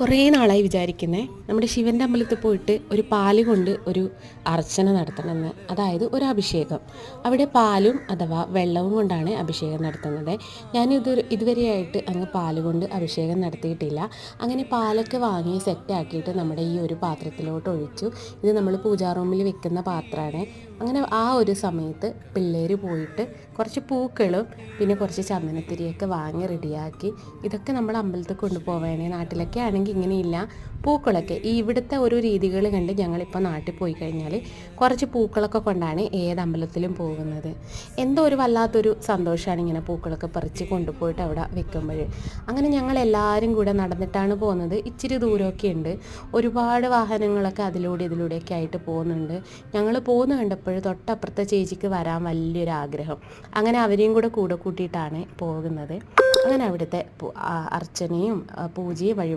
കുറേ നാളായി വിചാരിക്കുന്നേ. നമ്മുടെ ശിവന്റെ അമ്പലത്തിൽ പോയിട്ട് ഒരു പാൽ കൊണ്ട് ഒരു അർച്ചന നടത്തണമെന്ന്. അതായത് ഒരു അഭിഷേകം. അവിടെ പാലും അഥവാ വെള്ളവും കൊണ്ടാണ് അഭിഷേകം നടത്തുന്നത്. ഞാൻ ഇത് ഇതുവരെയായിട്ട് അങ്ങ് പാൽ കൊണ്ട് അഭിഷേകം നടത്തിയിട്ടില്ല. അങ്ങനെ പാലൊക്കെ വാങ്ങി സെറ്റാക്കിയിട്ട് നമ്മുടെ ഈ ഒരു പാത്രത്തിലോട്ട് ഒഴിച്ചു. ഇത് നമ്മൾ പൂജാ റൂമിൽ വെക്കുന്ന പാത്രമാണ്. അങ്ങനെ ആ ഒരു സമയത്ത് പിള്ളേർ പോയിട്ട് കുറച്ച് പൂക്കളും പിന്നെ കുറച്ച് ചന്ദനത്തിരിയൊക്കെ വാങ്ങി റെഡിയാക്കി. ഇതൊക്കെ നമ്മൾ അമ്പലത്തിൽ കൊണ്ടുപോവേണേ നാട്ടിലൊക്കെ ആണെങ്കിൽ ഇങ്ങനെയില്ല. പൂക്കളൊക്കെ ഈ ഇവിടുത്തെ ഓരോ രീതികൾ കണ്ട് ഞങ്ങളിപ്പോൾ നാട്ടിൽ പോയി കഴിഞ്ഞാൽ കുറച്ച് പൂക്കളൊക്കെ കൊണ്ടാണ് ഏത് അമ്പലത്തിലും പോകുന്നത്. എന്തോ ഒരു വല്ലാത്തൊരു സന്തോഷമാണ് ഇങ്ങനെ പൂക്കളൊക്കെ പറിച്ച് കൊണ്ടുപോയിട്ട് അവിടെ വെക്കുമ്പോൾ. അങ്ങനെ ഞങ്ങൾ എല്ലാവരും കൂടെ നടന്നിട്ടാണ് പോകുന്നത്. ഇച്ചിരി ദൂരമൊക്കെ ഉണ്ട്. ഒരുപാട് വാഹനങ്ങളൊക്കെ അതിലൂടെ ഇതിലൂടെയൊക്കെ ആയിട്ട് പോകുന്നുണ്ട്. ഞങ്ങൾ പോകുന്ന കണ്ടപ്പോൾ തൊട്ടപ്പുറത്തെ ചേച്ചിക്ക് വരാൻ വലിയൊരു ആഗ്രഹം അങ്ങനെ അവരെയും കൂടെ കൂടെ കൂട്ടിയിട്ടാണ് പോകുന്നത്. അങ്ങനെ അവിടുത്തെ അർച്ചനയും പൂജയും വഴി